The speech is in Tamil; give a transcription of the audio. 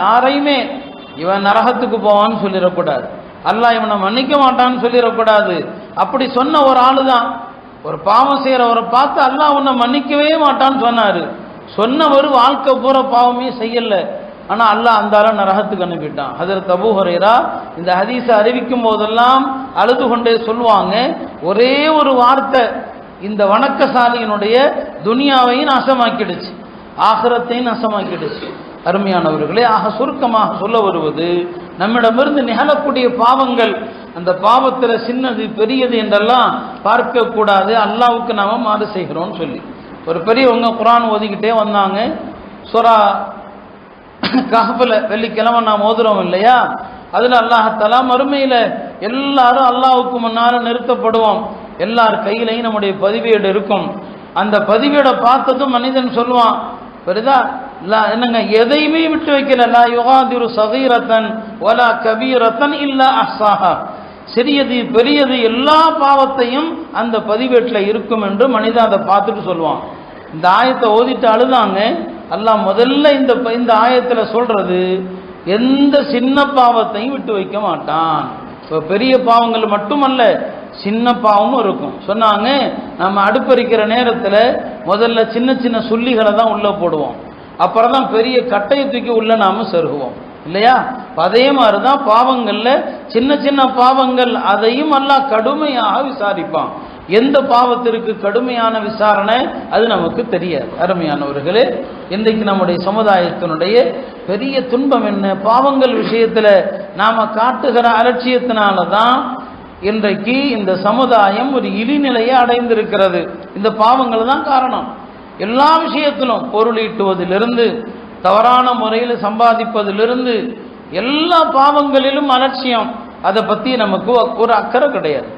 யாரையுமே இவன் நரகத்துக்கு போவான்னு சொல்லிடக்கூடாது. அல்லாஹ் இவனை மன்னிக்க மாட்டான்னு சொல்லிடக்கூடாது. அப்படி சொன்ன ஒரு ஆளு தான் ஒரு பாவம் செய்யறவரை பார்த்து அல்லாஹ் உன்னை மன்னிக்கவே மாட்டான்னு சொன்னாரு. சொன்னவர் வாழ்க்கை பூரா பாவமே செய்யல. ஆனா அல்லாஹ் அந்த நரகத்துக்கு அனுப்பிட்டான். அதில் தபு ஹுரைரா இந்த ஹதீஸை அறிவிக்கும் போதெல்லாம் அழுது கொண்டே சொல்லுவாங்க ஒரே ஒரு வார்த்தை இந்த வணக்கசாலியினுடைய துனியாவையும் நாசமாக்கிடுச்சு. ஆகிரத்தையும் நாசமாக்கிடுச்சு. அருமையானவர்களே ஆக சுருக்கமாக சொல்ல வருவது நம்மிடமிருந்து நிகழக்கூடிய பாவங்கள் அந்த பாவத்தில் சின்னது பெரியது என்றெல்லாம் பார்க்கக்கூடாது. அல்லாவுக்கு நாம் மாறு செய்கிறோம்னு சொல்லி. ஒரு பெரியவங்க குரான் ஓதிக்கிட்டே வந்தாங்க. சுரா கஹபில் வெள்ளிக்கிழமை நாம் ஓதுறோம் இல்லையா? அதில் அல்லாஹத்தலா மறுமையில் எல்லாரும் அல்லாவுக்கு முன்னால் நிறுத்தப்படுவோம். எல்லார் கையிலையும் நம்முடைய பதிவேடு இருக்கும். அந்த பதிவேடை பார்த்ததும் மனிதன் சொல்லுவான் பெரிதா என்னங்க எதையுமே விட்டு வைக்கல. லா யுகாதிரு சகீரத்தன் ஒலா கபீரத்தன் இல்லா அஹ்சாஹா. சிறியது பெரியது எல்லா பாவத்தையும் அந்த பதிவேட்டில் இருக்கும் என்று மனிதன் அதை பார்த்துட்டு சொல்லுவான். இந்த ஆயத்தை ஓதிட்டு அழுதாங்க. அல்லாஹ் முதல்ல இந்த இந்த ஆயத்தில் சொல்றது எந்த சின்ன பாவத்தையும் விட்டு வைக்க மாட்டான். இப்போ பெரிய பாவங்கள் மட்டுமல்ல சின்ன பாவமும் இருக்கும். சொன்னாங்க நம்ம அடுப்பறிக்கிற நேரத்தில் முதல்ல சின்ன சின்ன சொல்லிகளை தான் உள்ளே போடுவோம். அப்புறம் தான் பெரிய கட்டையை தூக்கி உள்ள நாம செருகுவோம். இல்லையா? அதே மாதிரி தான் பாவங்கள்ல சின்ன சின்ன பாவங்கள் அதையும் எல்லாம் கடுமையாக விசாரிப்பான். எந்த பாவத்திற்கு கடுமையான விசாரணை? அது நமக்கு தெரியாது. அருமையானவர்களே இன்றைக்கு நம்முடைய சமுதாயத்தினுடைய பெரிய துன்பம் என்ன? பாவங்கள் விஷயத்துல நாம காட்டுகிற அலட்சியத்தினால தான் இன்றைக்கு இந்த சமுதாயம் ஒரு இழிநிலையை அடைந்திருக்கிறது. இந்த பாவங்கள் தான் காரணம். எல்லா விஷயத்திலும் பொருள் ஈட்டுவதிலிருந்து தவறான முறையில் சம்பாதிப்பதிலிருந்து எல்லா பாவங்களிலும் அலட்சியம். அதை பற்றி நமக்கு ஒரு அக்கறை கிடையாது.